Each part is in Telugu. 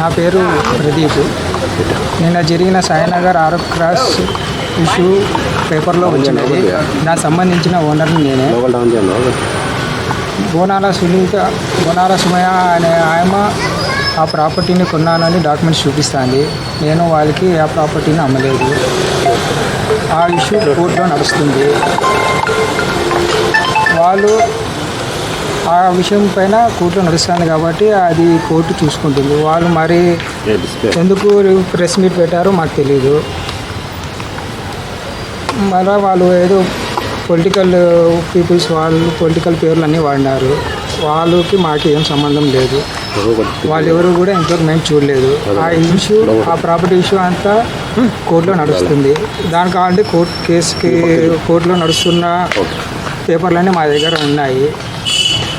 నా పేరు ప్రదీప్. నిన్న జరిగిన సాయినగర్ ఆరో క్రాస్ ఇష్యూ పేపర్లో వచ్చినది. దానికి సంబంధించిన ఓనర్ని నేనే. బోనాల సునీత బోనాల సుమయ అనే ఆయమ ఆ ప్రాపర్టీని కొన్నానని డాక్యుమెంట్స్ చూపిస్తుంది. నేను వాళ్ళకి ఆ ప్రాపర్టీని అమ్మలేదు. ఆ ఇష్యూ కోర్టులో నడుస్తుంది. వాళ్ళు ఆ విషయం పైన కోర్టులో నడుస్తుంది కాబట్టి అది కోర్టు చూసుకుంటుంది. వాళ్ళు మరి ఎందుకు ప్రెస్ మీట్ పెట్టారో మాకు తెలియదు మళ్ళీ వాళ్ళు ఏదో పొలిటికల్ పీపుల్స్ వాళ్ళు పొలిటికల్ పేర్లు అన్నీ వాడినారు. వాళ్ళకి మాకు ఏం సంబంధం లేదు. వాళ్ళు ఎవరు కూడా ఇంతవరకు మేము చూడలేదు. ఆ ఇష్యూ ఆ ప్రాపర్టీ ఇష్యూ అంతా కోర్టులో నడుస్తుంది. దానికి ఆల్రెడీ కోర్టు కేసుకి కోర్టులో నడుస్తున్న పేపర్లన్నీ మా దగ్గర ఉన్నాయి.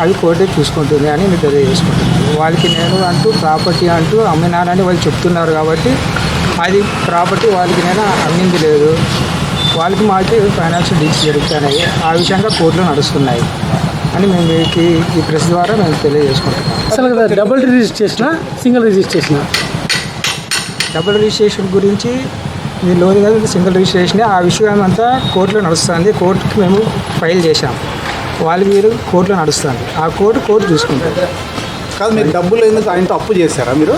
అవి కోర్టే చూసుకుంటుంది అని నేను తెలియజేసుకుంటున్నాను వాళ్ళకి నేను అంటూ ప్రాపర్టీ అంటూ అమ్మినానని వాళ్ళు చెప్తున్నారు కాబట్టి అది ప్రాపర్టీ వాళ్ళకి నేను అమ్మింది లేదు. వాళ్ళకి మాకు ఫైనాన్షియల్ డీల్స్ జరుగుతున్నాయి. ఆ విషయంగా కోర్టులో నడుస్తున్నాయి అని మేము మీకు ఈ ప్రెస్ ద్వారా మేము తెలియజేసుకుంటున్నాం. అసలు కదా double registration single registration? Double registration గురించి మీ లోన్ కదా సింగిల్ రిజిస్ట్రేషన్ ఆ విషయం అంతా కోర్టులో నడుస్తుంది. కోర్టుకి మేము ఫైల్ చేశాం. వాళ్ళు వీరు కోర్టులో నడుస్తుంది ఆ కోర్టు కోర్టు చూసుకుంటుంది కాదు మీరు డబ్బులు ఎందుకు ఆయనతో అప్పు చేశారా మీరు?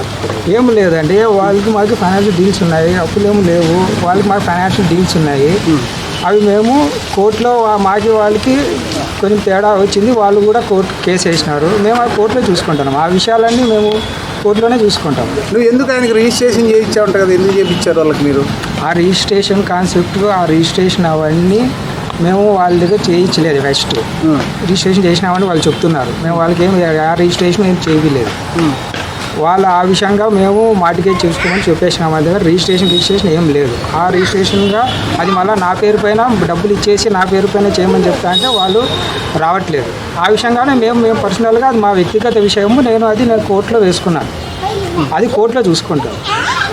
ఏం లేదండి. వాళ్ళకి మాకు ఫైనాన్షియల్ డీల్స్ ఉన్నాయి. అప్పులు ఏమి లేవు. వాళ్ళకి మాకు ఫైనాన్షియల్ డీల్స్ ఉన్నాయి. అవి మేము కోర్టులో మాకి వాళ్ళకి కొంచెం తేడా వచ్చింది. వాళ్ళు కూడా కోర్టు కేసు వేసినారు. మేము ఆ కోర్టులో చూసుకుంటున్నాం. ఆ విషయాలన్నీ మేము కోర్టులోనే చూసుకుంటాం. నువ్వు ఎందుకు ఆయనకి రిజిస్ట్రేషన్ చేయించా ఉంటా కదా? ఎందుకు చేయించారు వాళ్ళకి మీరు? ఆ రిజిస్ట్రేషన్ కాన్సెప్ట్ ఆ రిజిస్ట్రేషన్ అవన్నీ మేము వాళ్ళ దగ్గర చేయించలేదు ఫస్ట్ రిజిస్ట్రేషన్ చేసినామని వాళ్ళు చెప్తున్నారు. మేము వాళ్ళకి ఏం ఆ రిజిస్ట్రేషన్ ఏం చేయలేదు. వాళ్ళు ఆ విషయంగా మేము మాటికే చూసుకోమని చెప్పేసినాం. వాళ్ళ దగ్గర రిజిస్ట్రేషన్ రిజిస్ట్రేషన్ ఏం లేదు. ఆ రిజిస్ట్రేషన్గా అది మళ్ళీ నా పేరు పైన డబ్బులు ఇచ్చేసి నా పేరు పైన చేయమని చెప్తా అంటే వాళ్ళు రావట్లేదు. ఆ విషయంగానే మేము మేము పర్సనల్గా అది మా వ్యక్తిగత విషయము. నేను అది నేను కోర్టులో వేసుకున్నాను. అది కోర్టులో చూసుకుంటాం.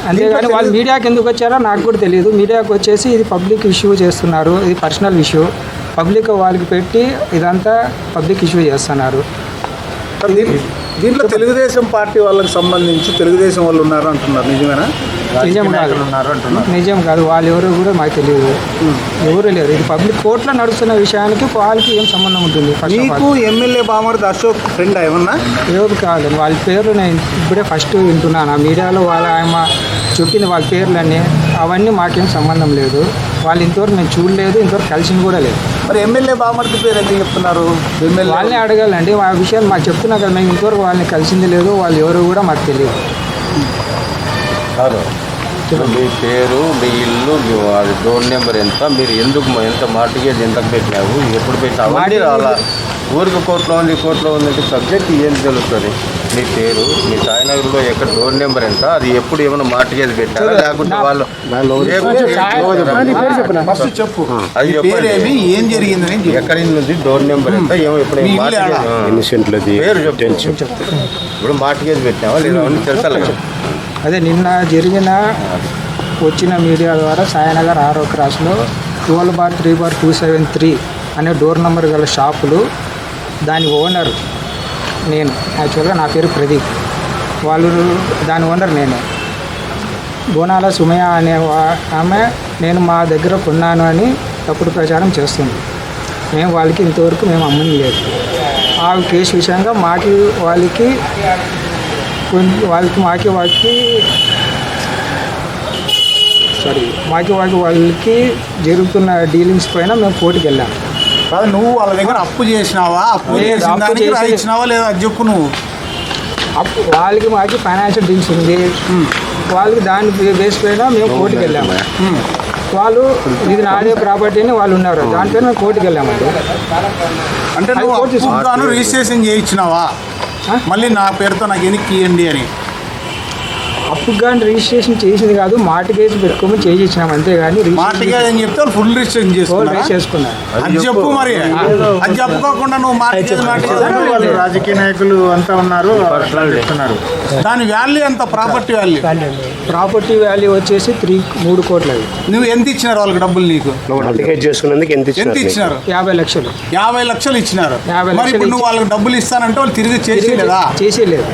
అంతేగాని వాళ్ళు మీడియాకి ఎందుకు వచ్చారో నాకు కూడా తెలియదు. మీడియాకి వచ్చేసి ఇది పబ్లిక్ ఇష్యూ చేస్తున్నారు. ఇది పర్సనల్ ఇష్యూ. పబ్లిక్ వాళ్ళకి పెట్టి ఇదంతా పబ్లిక్ ఇష్యూ చేస్తున్నారు. దీంట్లో తెలుగుదేశం పార్టీ వాళ్ళకి సంబంధించి తెలుగుదేశం వాళ్ళు ఉన్నారు అంటున్నారు నిజమేనా? నిజం కాదు. నిజం కాదు. వాళ్ళు ఎవరు కూడా మాకు తెలియదు. ఎవరు లేరు. ఇది పబ్లిక్ కోర్టులో నడుస్తున్న విషయానికి వాళ్ళకి ఏం సంబంధం ఉంటుంది? ఆల్ ఎమ్మెల్యే బామర్ది అశోక్ ఫ్రెండ్ ఏమన్నా? ఎవరు కాదు. వాళ్ళ పేర్లు నేను ఇప్పుడే ఫస్ట్ వింటున్నాను. ఆ మీడియాలో వాళ్ళ ఆయన చెప్పింది వాళ్ళ పేర్లన్నీ అవన్నీ మాకేం సంబంధం లేదు. వాళ్ళు ఇంతవరకు మేము చూడలేదు. ఇంతవరకు కలిసింది కూడా లేదు. మరి ఎమ్మెల్యే బామర్ది పేరు ఎందుకు చెప్తున్నారు? వాళ్ళని అడగాలండి. ఆ విషయాలు మాకు చెప్తున్నా కదా. మేము ఇంతవరకు వాళ్ళని కలిసింది లేదు. వాళ్ళు ఎవరు కూడా మాకు తెలియదు. కాదు. మీ పేరు మీ ఇల్లు మీ అది డోర్ నెంబర్ ఎంత మీరు ఎందుకు ఎంత మార్టిగేజ్ ఎంత పెట్టినావు? ఎప్పుడు పెట్టినావు అవన్నీ Mortgage- అలా ఊరికి కోర్టులో ఉంది కోర్టులో ఉంది సబ్జెక్ట్ ఏం తెలుస్తుంది? మీ పేరు మీ సాయినగర్లో ఎక్కడ డోర్ నెంబర్ ఎంత? అది ఎప్పుడు ఏమైనా మార్టిగేజ్ పెట్టారా? లేకుంటే వాళ్ళు చెప్పు. అది చెప్పండి. ఏం జరిగిందని చెప్పు. ఎక్కడి నుంచి డోర్ నెంబర్ ఎంత? ఏమో ఎప్పుడు మార్టిగేజ్ పేరు చెప్పు. ఇప్పుడు మార్టిగేజ్ పెట్టినావా లేదా అవన్నీ తెలుసా? లేదా? అదే నిన్న జరిగిన వచ్చిన మీడియా ద్వారా సాయనగర్ ఆరో క్రాస్లో twelve bar three bar two seven three అనే డోర్ నెంబర్ గల షాపులు దాని ఓనర్ నేను యాక్చువల్గా నా పేరు ప్రదీప్. వాళ్ళు దాని ఓనర్ నేనే. బోనాల సుమయ అనే ఆమె నేను మా దగ్గర కొన్నాను అని తప్పుడు ప్రచారం చేస్తుంది. మేము వాళ్ళకి ఇంతవరకు మేము అమ్మని లేదు. ఆ కేసు విషయంగా మాకి వాళ్ళకి కొన్ని వాళ్ళకి మాకి వాళ్ళకి సారీ మాకి వాళ్ళకి వాళ్ళకి జరుగుతున్న డీలింగ్స్ పైన మేము కోర్టుకి వెళ్ళాం. కాదు నువ్వు వాళ్ళ దగ్గర అప్పు చేసినావా? అప్పు చేసిన అప్పు దానికి చేసి- రాయించినావా లేదా? అది చెప్పు నువ్వు. అప్పుడు వాళ్ళకి మాకి ఫైనాన్షియల్ డీల్స్ ఉంది. వాళ్ళకి దాని బేస్ పైన మేము కోర్టుకి వెళ్ళాము వాళ్ళు ఇది నాదే ప్రాపర్టీని వాళ్ళు ఉన్నారు. దానిపైన మేము కోర్టుకి వెళ్ళామండి. అంటే నువ్వు అప్పు రిజిస్ట్రేషన్ చేయించినావా? మళ్ళీ నా పేరుతో నాకు ఎనికి ఇవ్వండి అని? అప్పుడు కానీ రిజిస్ట్రేషన్ చేసింది కాదు మార్టిగేజ్ పెట్టుకోమని చేసి ఇచ్చినాం అంతేగాని మార్టిగా అని చెప్తే ఫుల్ రిజిస్ట్రేషన్ చేసుకున్నారా? చేసుకున్నారు. అది చెప్పు మరి. అది చెప్పుకోకుండా నువ్వు మార్టిగేజ్ మార్టిగేజ్ రాజకీయ నాయకులు అంతా ఉన్నారు చెప్తున్నారు. దాని వాల్యూ ఎంత? Property value? ప్రాపర్టీ వాల్యూ వచ్చేసి త్రీ మూడు కోట్లది. నువ్వు ఎంత ఇచ్చినారు వాళ్ళకి డబ్బులు నీకు? చేసుకున్నందుకు ఎంత ఎంత ఇచ్చినారు? యాభై లక్షలు. యాభై లక్షలు ఇచ్చినారు. యాభై మరి ఇప్పుడు లక్షలు నువ్వు వాళ్ళకి డబ్బులు ఇస్తానంటే వాళ్ళు తిరిగి చేసేలేదా చేసేయలేదు?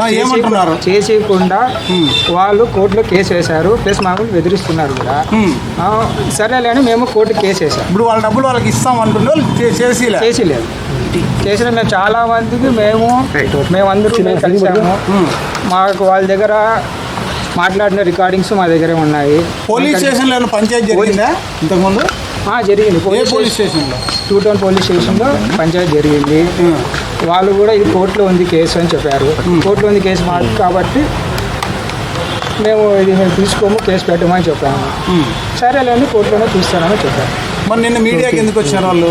ఆ, ఏమంటున్నారు? చేసేయకుండా వాళ్ళు కోర్టులో కేసు వేశారు ప్లస్ మాకు బెదిరిస్తున్నారు కూడా. ఆ, సరేలే అని మేము కోర్టు కేసు వేసాం ఇప్పుడు వాళ్ళ డబ్బులు వాళ్ళకి ఇస్తాం అంటుండే వాళ్ళు చే- చేసేలే? చేసేయలేదు చేసిన మేము చాలా మందికి మేము మేమందరూ మేము కలిసాము. మాకు వాళ్ళ దగ్గర మాట్లాడిన రికార్డింగ్స్ మా దగ్గరే ఉన్నాయి. పోలీస్ స్టేషన్లో ఏమైనా పంచాయతీ జరిగిందా ఇంతకుముందు? ఆ, జరిగింది. ఏ పోలీస్ పోలీస్ స్టేషన్లో? టూ టౌన్ పోలీస్ స్టేషన్లో పంచాయతీ జరిగింది. వాళ్ళు కూడా ఇది కోర్టులో ఉంది కేసు అని చెప్పారు. కోర్టులో ఉంది కేసు మాకు కాబట్టి మేము ఇది మేము తీసుకోము కేసు పెట్టమని చెప్పాము. సరేలేండి కోర్టులోనే చూస్తానని చెప్పారు. మరి నిన్న మీడియాకి ఎందుకు వచ్చినారు వాళ్ళు?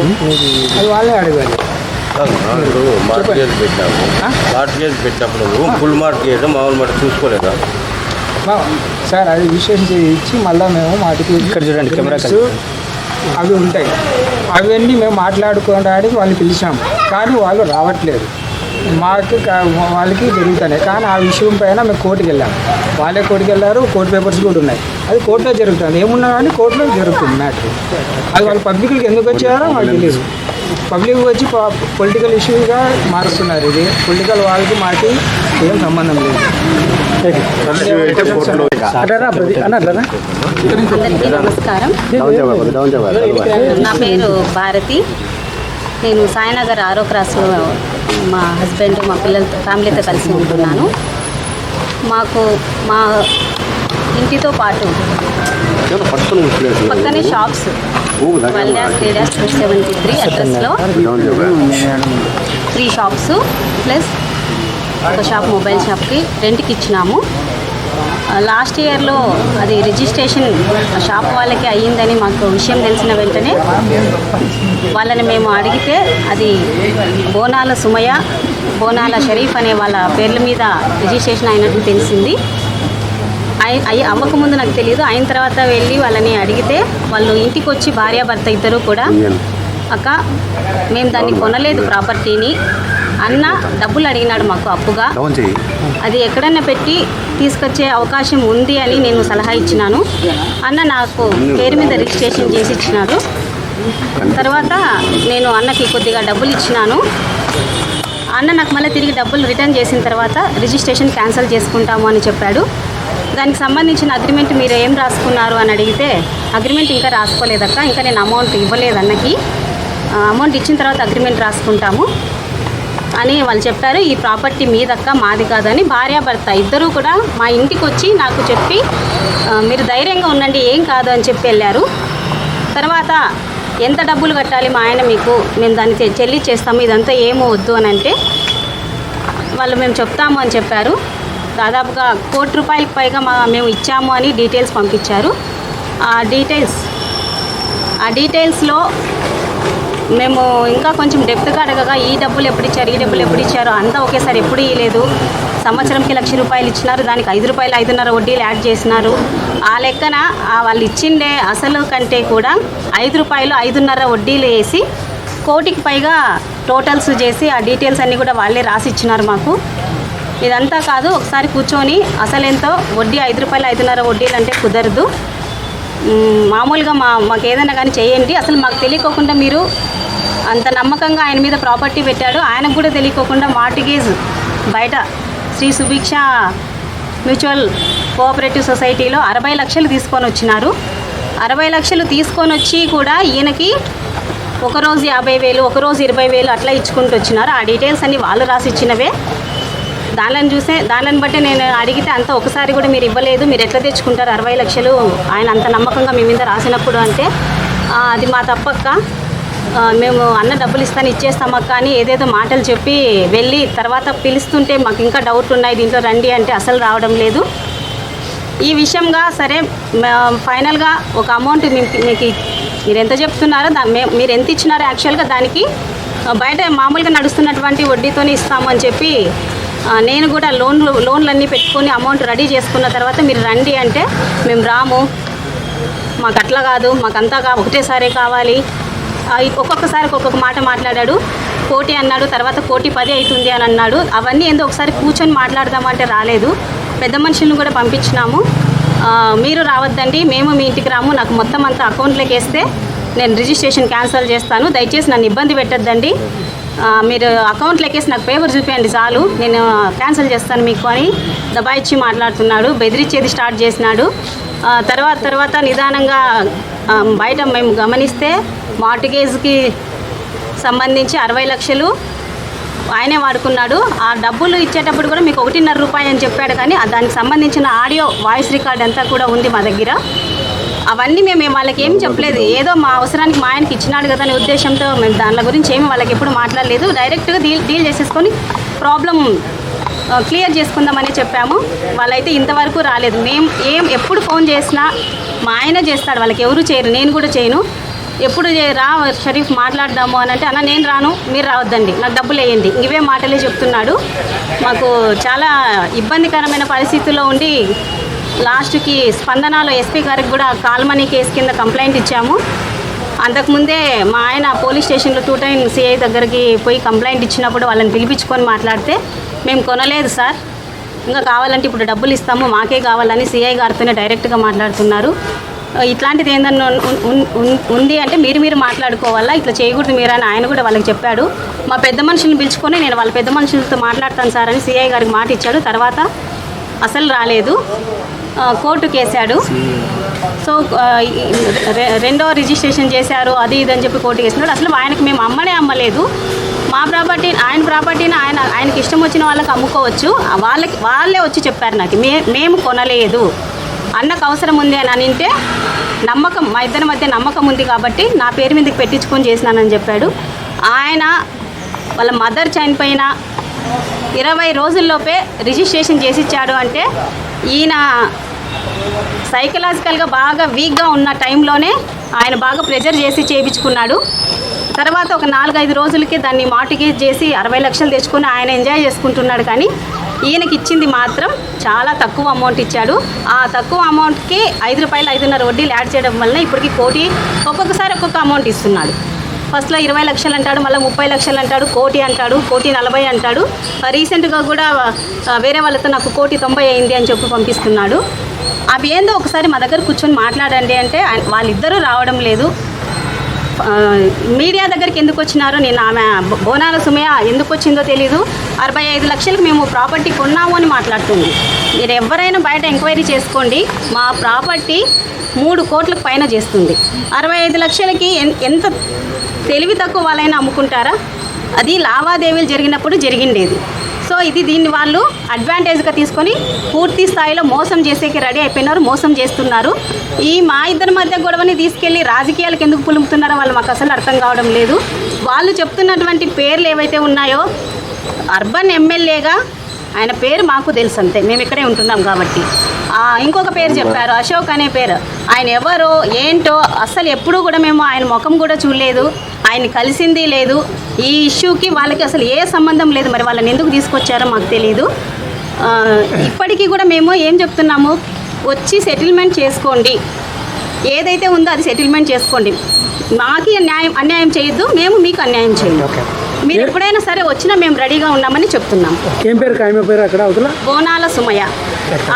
అది వాళ్ళే అడగాలి. ఇప్పుడు మార్టిగేజ్ పెట్టాము ఆ? మార్టిగేజ్ పెట్టినప్పుడు నువ్వు ఫుల్ మార్టిగేజ్ మామూలు మాట చూసుకోలేదా? మా- సార్ అది విశ్లేషణ చేయించి మళ్ళీ మేము వాటికి ఇక్కడ చూడండి, కెమెరా అవి ఉంటాయి. అవన్నీ మేము మాట్లాడుకోవడానికి వాళ్ళు పిలిచాము. కానీ వాళ్ళు రావట్లేదు. మాకు కా- వాళ్ళకి జరుగుతున్నాయి. కానీ ఆ విషయం పైన మేము కోర్టుకి వెళ్ళాము వాళ్ళే కోర్టుకి వెళ్ళారు కోర్టు పేపర్స్ కూడా ఉన్నాయి. అది కోర్టులో జరుగుతుంది. ఏమున్నా కానీ కోర్టులో జరుగుతుంది మ్యాటర్. అది వాళ్ళు పబ్లిక్కి ఎందుకు వచ్చారో మాకు తెలియదు పబ్లిక్ వచ్చి పొలిటికల్ ఇష్యూగా మారుస్తున్నారు ఇది. పొలిటికల్ వాళ్ళకి మాకి ఏం సంబంధం లేదు. అందరికీ నమస్కారం. నా పేరు భారతి. నేను సాయినగర్ ఆరో క్రాస్లో మా హస్బెండ్ మా పిల్లలతో ఫ్యామిలీతో కలిసి ఉంటున్నాను. మాకు మా ఇంటితో పాటు. పక్కనే shops. Twelve dash three dash two seventy three అడ్రస్లో. త్రీ షాప్స్ ప్లస్ ఒక షాప్ మొబైల్ షాప్కి రెంట్కి ఇచ్చినాము. లాస్ట్ ఇయర్లో అది రిజిస్ట్రేషన్ షాప్ వాళ్ళకి అయ్యిందని మాకు విషయం తెలిసిన వెంటనే వాళ్ళని మేము అడిగితే అది బోనాల సుమయ బోనాల షరీఫ్ అనే వాళ్ళ పేర్ల మీద రిజిస్ట్రేషన్ అయినట్టు తెలిసింది. అయి అయి అవ్వకముందు నాకు తెలియదు. అయిన తర్వాత వెళ్ళి వాళ్ళని అడిగితే వాళ్ళు ఇంటికి వచ్చి భార్యాభర్త ఇద్దరు కూడా అక్క మేము దాన్ని కొనలేదు ప్రాపర్టీని. అన్న డబ్బులు అడిగినాడు మాకు అప్పుగా. అది ఎక్కడన్నా పెట్టి తీసుకొచ్చే అవకాశం ఉంది అని నేను సలహా ఇచ్చినాను. అన్న నాకు పేరు మీద రిజిస్ట్రేషన్ చేసి ఇచ్చినాడు. తర్వాత నేను అన్నకి కొద్దిగా డబ్బులు ఇచ్చినాను. అన్న నాకు మళ్ళీ తిరిగి డబ్బులు రిటర్న్ చేసిన తర్వాత రిజిస్ట్రేషన్ క్యాన్సిల్ చేసుకుంటాము అని చెప్పాడు. దానికి సంబంధించిన అగ్రిమెంట్ మీరు ఏం రాసుకున్నారు అని అడిగితే అగ్రిమెంట్ ఇంకా రాసుకోలేదక్క ఇంకా నేను అమౌంట్ ఇవ్వలేదు అన్నకి. అమౌంట్ ఇచ్చిన తర్వాత అగ్రిమెంట్ రాసుకుంటాము. అని వాళ్ళు చెప్పారు. ఈ ప్రాపర్టీ మీదక్క మాది కాదని భార్యాభర్త ఇద్దరూ కూడా మా ఇంటికి వచ్చి నాకు చెప్పి మీరు ధైర్యంగా ఉండండి ఏం కాదు అని చెప్పి వెళ్ళారు. తర్వాత ఎంత డబ్బులు కట్టాలి మా ఆయన మీకు? మేము దాన్ని చెల్లి చేస్తాము ఇదంతా ఏమో వద్దు అని అంటే వాళ్ళు మేము చెప్తాము అని చెప్పారు. దాదాపుగా కోటి రూపాయలకు పైగా మా మేము ఇచ్చాము అని డీటెయిల్స్ పంపించారు. ఆ డీటెయిల్స్ ఆ డీటెయిల్స్లో మేము ఇంకా కొంచెం డెప్త్గా అడగగా ఈ డబ్బులు ఎప్పుడు ఇచ్చారు ఈ డబ్బులు ఎప్పుడు ఇచ్చారు అంతా ఒకేసారి ఎప్పుడు ఇవ్వలేదు సంవత్సరంకి లక్ష రూపాయలు ఇచ్చినారు దానికి ఐదు రూపాయలు ఐదున్నర వడ్డీలు యాడ్ చేసినారు. ఆ లెక్కన వాళ్ళు ఇచ్చిండే అసలు కంటే కూడా ఐదు రూపాయలు ఐదున్నర వడ్డీలు వేసి కోటికి పైగా టోటల్స్ చేసి ఆ డీటెయిల్స్ అన్నీ కూడా వాళ్ళే రాసి ఇచ్చినారు మాకు. ఇదంతా కాదు ఒకసారి కూర్చొని అసలు ఎంతో వడ్డీ ఐదు రూపాయలు ఐదున్నర వడ్డీలు అంటే కుదరదు. మామూలుగా మా మాకు ఏదైనా కానీ చేయండి. అసలు మాకు తెలియకోకుండా మీరు అంత నమ్మకంగా ఆయన మీద ప్రాపర్టీ పెట్టాడు. ఆయనకు కూడా తెలియకోకుండా మార్టిగేజ్ బయట శ్రీ సుభిక్ష మ్యూచువల్ కోఆపరేటివ్ సొసైటీలో అరవై లక్షలు తీసుకొని వచ్చినారు. అరవై లక్షలు తీసుకొని వచ్చి కూడా ఈయనకి ఒకరోజు యాభై వేలు ఒకరోజు ఇరవై వేలు అట్లా ఇచ్చుకుంటూ వచ్చినారు. ఆ డీటెయిల్స్ అన్ని వాళ్ళు రాసి ఇచ్చినవే. దానిని చూసే దానిని బట్టి నేను అడిగితే అంత ఒకసారి కూడా మీరు ఇవ్వలేదు. మీరు ఎట్లా తెచ్చుకుంటారు? అరవై లక్షలు. ఆయన అంత నమ్మకంగా మీ మీద రాసినప్పుడు అంటే అది మా తప్పక్క. మేము అన్న డబ్బులు ఇస్తాను ఇచ్చేస్తామక్క అని ఏదేదో మాటలు చెప్పి వెళ్ళి తర్వాత పిలుస్తుంటే మాకు ఇంకా డౌట్ ఉన్నాయి దీంట్లో రండి అంటే అసలు రావడం లేదు. ఈ విషయంగా సరే ఫైనల్గా ఒక అమౌంట్ మీకు మీరు ఎంత చెప్తున్నారో దా మీరు ఎంత ఇచ్చినారో యాక్చువల్గా దానికి బయట మామూలుగా నడుస్తున్నటువంటి వడ్డీతోనే ఇస్తాము అని చెప్పి నేను కూడా లోన్లు లోన్లన్నీ పెట్టుకొని అమౌంట్ రెడీ చేసుకున్న తర్వాత మీరు రండి అంటే మేము రాము. మాకు అట్లా కాదు మాకంతా ఒకటేసారి కావాలి. ఒక్కొక్కసారి ఒక్కొక్క మాట మాట్లాడాడు. కోటి అన్నాడు తర్వాత కోటి పది అవుతుంది అని అన్నాడు. అవన్నీ ఏందో ఒకసారి కూర్చొని మాట్లాడదామంటే రాలేదు. పెద్ద మనుషులను కూడా పంపించినాము. మీరు రావద్దండి మేము మీ ఇంటికి రాము. నాకు మొత్తం అంతా అకౌంట్లోకి వేస్తే నేను రిజిస్ట్రేషన్ క్యాన్సిల్ చేస్తాను. దయచేసి నన్ను ఇబ్బంది పెట్టద్దండి. మీరు అకౌంట్లోకి వేసి నాకు పేపర్ చూపించండి చాలు. నేను క్యాన్సిల్ చేస్తాను మీకు అని దబాయిచ్చి మాట్లాడుతున్నాడు. బెదిరించేది స్టార్ట్ చేసినాడు. తర్వాత తర్వాత నిదానంగా బయట మేము గమనిస్తే మార్టిగేజ్కి సంబంధించి అరవై లక్షలు ఆయనే వాడుకున్నాడు. ఆ డబ్బులు ఇచ్చేటప్పుడు కూడా మీకు ఒకటిన్నర రూపాయి అని చెప్పాడు కానీ దానికి సంబంధించిన ఆడియో వాయిస్ రికార్డ్ అంతా కూడా ఉంది మా దగ్గర. అవన్నీ మేము వాళ్ళకి ఏం చెప్పలేదు. ఏదో మా అవసరానికి మా ఆయనకి ఇచ్చినాడు కదా అనే ఉద్దేశంతో మేము దాని గురించి ఏమి వాళ్ళకి ఎప్పుడు మాట్లాడలేదు. డైరెక్ట్గా డీల్ డీల్ చేసేసుకొని ప్రాబ్లం క్లియర్ చేసుకుందామని చెప్పాము. వాళ్ళైతే ఇంతవరకు రాలేదు. మేము ఏం ఎప్పుడు ఫోన్ చేసినా మా ఆయన చేస్తాడు. వాళ్ళకి ఎవరు చేయరు. నేను కూడా చేయను. ఎప్పుడు రా షరీఫ్ మాట్లాడదాము అని అంటే అన్న నేను రాను మీరు రావద్దండి నాకు డబ్బులు వేయండి. ఇవే మాటలే చెప్తున్నాడు. మాకు చాలా ఇబ్బందికరమైన పరిస్థితుల్లో ఉండి లాస్ట్కి స్పందనలో ఎస్పీ గారికి కూడా కాల్మనీ కేసు కింద కంప్లైంట్ ఇచ్చాము. అంతకుముందే మా ఆయన పోలీస్ స్టేషన్లో టూ టైం సిఐ దగ్గరికి పోయి కంప్లైంట్ ఇచ్చినప్పుడు వాళ్ళని పిలిపించుకొని మాట్లాడితే మేము కొనలేదు సార్ ఇంకా కావాలంటే ఇప్పుడు డబ్బులు ఇస్తాము మాకే కావాలని సిఐ గారితోనే డైరెక్ట్గా మాట్లాడుతున్నారు. ఇట్లాంటిది ఏందన్నా ఉంది అంటే మీరు మీరు మాట్లాడుకోవాలా? ఇట్లా చేయకూడదు మీరు అని ఆయన కూడా వాళ్ళకి చెప్పాడు. మా పెద్ద మనుషుల్ని పిలుచుకొని నేను వాళ్ళ పెద్ద మనుషులతో మాట్లాడతాను సార్ అని సిఐ గారికి మాట ఇచ్చాడు. తర్వాత అసలు రాలేదు. ఆ, కోర్టుకు వేశాడు సో రె- రెండో రిజిస్ట్రేషన్ చేశారు అది ఇది అని చెప్పి కోర్టు వేసినాడు అసలు ఆయనకు మేము అమ్మనే అమ్మలేదు. మా ప్రాపర్టీ ఆయన ప్రాపర్టీని ఆయన ఆయనకి ఇష్టం వచ్చిన వాళ్ళకి అమ్ముకోవచ్చు. వాళ్ళకి వాళ్ళే వచ్చి చెప్పారు నాకు. మే మేము కొనలేదు. అన్నకు అవసరం ఉంది అని అనింటే నమ్మకం మా ఇద్దరి మధ్య నమ్మకం ఉంది కాబట్టి నా పేరు మీదకి పెట్టించుకొని చేసినానని చెప్పాడు. ఆయన వాళ్ళ మదర్ చనిపోయిన ఇరవై రోజుల్లోపే రిజిస్ట్రేషన్ చేసి ఇచ్చాడు అంటే ఈయన సైకలాజికల్గా బాగా వీక్గా ఉన్న టైంలోనే ఆయన బాగా ప్రెజర్ చేసి చేయించుకున్నాడు. తర్వాత ఒక నాలుగైదు రోజులకి దాన్ని మార్టిగేజ్ చేసి అరవై లక్షలు తెచ్చుకొని ఆయన ఎంజాయ్ చేసుకుంటున్నాడు కానీ ఈయనకి ఇచ్చింది మాత్రం చాలా తక్కువ అమౌంట్ ఇచ్చాడు. ఆ తక్కువ అమౌంట్కి ఐదు రూపాయలు ఐదున్నర వడ్డీలు యాడ్ చేయడం వలన ఇప్పటికి కోటి ఒక్కొక్కసారి ఒక్కొక్క అమౌంట్ ఇస్తున్నాడు. ఫస్ట్లో ఇరవై లక్షలు అంటాడు మళ్ళీ ముప్పై లక్షలు అంటాడు కోటి అంటాడు కోటి నలభై అంటాడు. రీసెంట్గా కూడా వేరే వాళ్ళతో నాకు కోటి తొంభై అయింది అని చెప్పి పంపిస్తున్నాడు. అవి ఏందో ఒకసారి మా దగ్గర కూర్చొని మాట్లాడండి అంటే వాళ్ళిద్దరూ రావడం లేదు. మీడియా దగ్గరికి ఎందుకు వచ్చినారో నేను ఆమె బోనాల సుమయ ఎందుకు వచ్చిందో తెలీదు. అరవై ఐదు లక్షలకు మేము ప్రాపర్టీ కొన్నాము అని మాట్లాడుతుంది. మీరు ఎవరైనా బయట ఎంక్వైరీ చేసుకోండి. మా ప్రాపర్టీ మూడు కోట్లకు పైన చేస్తుంది. అరవై ఐదు లక్షలకి ఎంత తెలివి తక్కువ వాళ్ళైనా అమ్ముకుంటారా? అది లావాదేవీలు జరిగినప్పుడు జరిగిండేది. సో ఇది దీన్ని వాళ్ళు అడ్వాంటేజ్గా తీసుకొని పూర్తి స్థాయిలో మోసం చేసేకి రెడీ అయిపోయినారు మోసం చేస్తున్నారు. ఈ మా ఇద్దరి మధ్య గొడవని తీసుకెళ్ళి రాజకీయాలకు ఎందుకు పులుముతున్నారో వాళ్ళు మాకు అసలు అర్థం కావడం లేదు. వాళ్ళు చెప్తున్నటువంటి పేర్లు ఏవైతే ఉన్నాయో అర్బన్ ఎమ్మెల్యేగా ఆయన పేరు మాకు తెలుసు అంతే. మేము ఇక్కడే ఉంటున్నాం కాబట్టి. ఇంకొక పేరు చెప్పారు అశోక్ అనే పేరు. ఆయన ఎవరో ఏంటో అస్సలు ఎప్పుడూ కూడా మేము ఆయన ముఖం కూడా చూడలేదు. ఆయన కలిసింది లేదు. ఈ ఇష్యూకి వాళ్ళకి అసలు ఏ సంబంధం లేదు. మరి వాళ్ళని ఎందుకు తీసుకొచ్చారో మాకు తెలియదు ఇప్పటికీ కూడా మేము ఏం చెప్తున్నాము? వచ్చి సెటిల్మెంట్ చేసుకోండి. ఏదైతే ఉందో అది సెటిల్మెంట్ చేసుకోండి. మాకి న్యాయం అన్యాయం చేయొద్దు. మేము మీకు అన్యాయం ఓకే. మీరు ఎప్పుడైనా సరే వచ్చినా మేము రెడీగా ఉన్నామని చెప్తున్నాం ఏం పేరు? పేరు అక్కడ బోనాల సుమయ్య.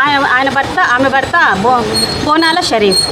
ఆయన ఆయన భర్త ఆమె భర్త బో బోనాల షరీఫ్.